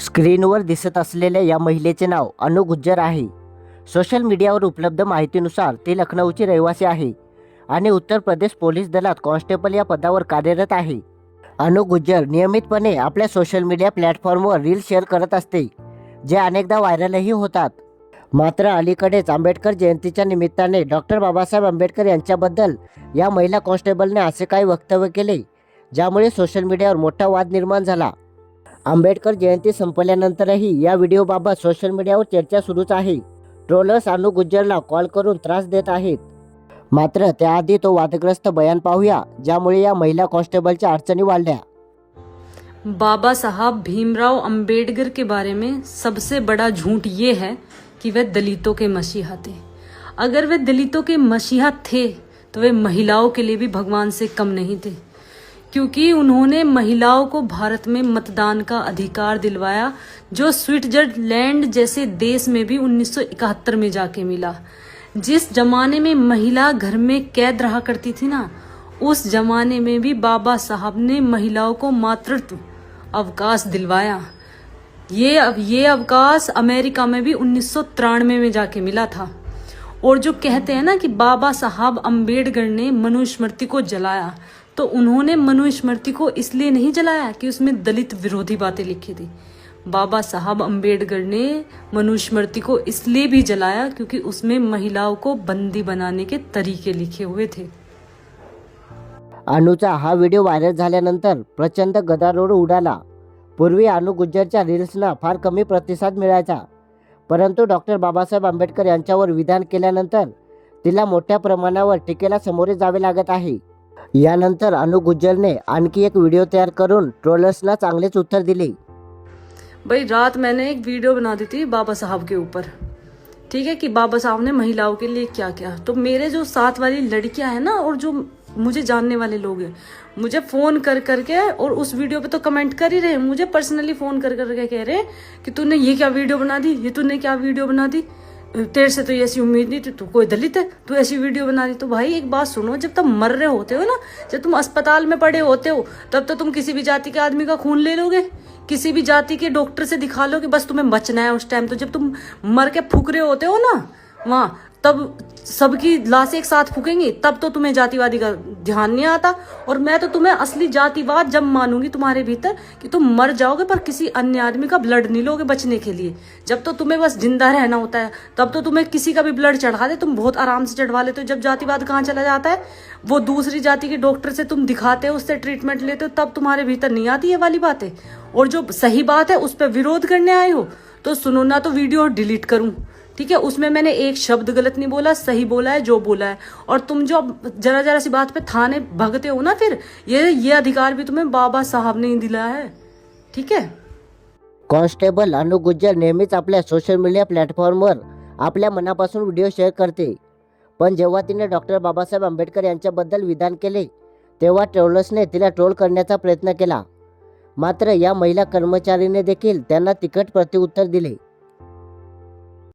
स्क्रीनवर दिसत असलेल्या या महिलेचे नाव अनु गुज्जर आहे. सोशल मीडियावर उपलब्ध माहितीनुसार ती लखनौची रहिवासी आहे आणि उत्तर प्रदेश पोलीस दलात कॉन्स्टेबल या पदावर कार्यरत आहे. अनु गुज्जर नियमितपणे आपल्या सोशल मीडिया प्लॅटफॉर्मवर रील शेअर करत असते जे अनेकदा व्हायरलही होतात. मात्र अलीकडेच आंबेडकर जयंतीच्या निमित्ताने डॉक्टर बाबासाहेब आंबेडकर यांच्याबद्दल या महिला कॉन्स्टेबलने असे काही वक्तव्य केले ज्यामुळे सोशल मीडियावर मोठा वाद निर्माण झाला. आंबेडकर जयंती संपल्यानंतरही या व्हिडिओबाबत सोशल मीडियावर चर्चा सुरूच आहे. ट्रोलर्स अनु गुज्जरला कॉल करून त्रास देत आहेत. मात्र, त्याआधी तो वादग्रस्त बयान पाहूया, ज्यामुळे या महिला कॉन्स्टेबलच्या अडचणी वाढल्या. बाबा साहब भीमराव अंबेडकर के बारे में सबसे बड़ा झूठ ये है कि वे दलितों के मसीहा थे। अगर वे दलितों के मसीहा थे तो वे महिलाओं के लिए भी भगवान से कम नहीं थे। क्योंकि उन्होंने महिलाओं को भारत में मतदान का अधिकार दिलवाया, जो स्विट्जरलैंड जैसे देश में भी 1971 में जाके मिला। जिस जमाने में महिला घर में कैद रहा करती थी ना, उस जमाने में भी बाबा साहब ने महिलाओं को मातृत्व अवकाश दिलवाया। ये ये अवकाश अमेरिका में भी उन्नीस सौ तिरानवे में जाके मिला था। और जो कहते हैं ना कि बाबा साहब अंबेडकर ने मनुस्मृति को जलाया तो उन्होंने मनुस्मृति को इसलिए नहीं जलाया कि उसमें दलित विरोधी बातें लिखी थी। बाबा साहब अंबेडकर ने मनुस्मृति को इसलिए भी जलाया क्योंकि उसमें महिलाओं को बंदी बनाने के तरीके लिखे हुए थे। अनुचा हा व्हिडिओ व्हायरल झाल्यानंतर प्रचंड गदारोळ उडाला. पूर्वी अनु गुज्जरच्या रील्सना फार कमी प्रतिसाद मिळायचा. परंतु डॉक्टर बाबासाहेब आंबेडकर यांच्यावर विधान केल्यानंतर तिला मोठ्या प्रमाणावर टीकेला सामोरे जावे लागत आहे. यानंतर अनु गुज्जरने आणखी एक व्हिडिओ तयार करून ट्रोलर्सला चांगलेच उत्तर दिले. भाई, रात मैंने एक वीडियो बना दी थी बाबा साहब के ऊपर। ठीक है कि बाबा साहब ने महिलाओं के लिए क्या किया? तो मेरे जो साथ वाली लड़कियाँ हैं ना, और जो मुझे जानने वाले लोग हैं, मुझे फ़ोन कर करके और उस वीडियो पे तो कमेंट कर ही रहे मुझे पर्सनली फ़ोन कर करके कह रहे कि तूने ये क्या वीडियो बना दी? ये तूने क्या वीडियो बना दी? तेरे से तो ऐसी उम्मीद नहीं थी, तू कोई दलित है? तू ऐसी वीडियो बना दी तो भाई, एक बात सुनो, जब तुम मर रहे होते हो ना, जब तुम अस्पताल में पड़े होते हो, तब तो तुम किसी भी जाति के आदमी का खून ले लोगे। किसी भी जाति के डॉक्टर से दिखा लो कि बस तुम्हें बचना है उस टाइम तो जब तुम मर के फूक रहे होते हो ना, वहाँ, तब सबकी लाशें एक साथ फूकेंगी, तब तो तुम्हें जातिवादी का ध्यान नहीं आता और मैं तो तुम्हें असली जातिवाद जब मानूँगी तुम्हारे भीतर कि तुम मर जाओगे पर किसी अन्य आदमी का ब्लड नहीं लोगे बचने के लिए। जब तो तुम्हें बस ज़िंदा रहना होता है, तब तो तुम्हें किसी का भी ब्लड चढ़ा दे, तुम बहुत आराम से चढ़वा लेते हो। जब जातिवाद कहाँ चला जाता है, वो दूसरी जाति के डॉक्टर से तुम दिखाते हो, उससे ट्रीटमेंट लेते हो, तब तुम्हारे भीतर नहीं आती ये वाली बातें। और जो सही बात है, उस पर विरोध करने आए हो तो सुनो ना तो वीडियो डिलीट करूँ। ठीक है उसमें मैंने एक शब्द गलत नहीं बोला सही बोला है जो बोला है। और तुम जो जरा जरा सी बात पे थाने भगते हो ना फिर ये ये अधिकार भी तुम्हें बाबा साहब ने दिला है। ठीक है? कॉन्स्टेबल अनु गुज्जर नेहमीच आपल्या सोशल मीडिया प्लॅटफॉर्मवर आपल्या मनापासून व्हिडिओ शेअर करते. पण जेव्हा तिने डॉक्टर बाबासाहेब आंबेडकर यांच्याबद्दल विधान केले तेव्हा ट्रोलर्सने तिला ट्रोल करण्याचा प्रयत्न केला. मात्र या महिला कर्मचारीने देखील त्यांना तिखट प्रत्युत्तर दिले.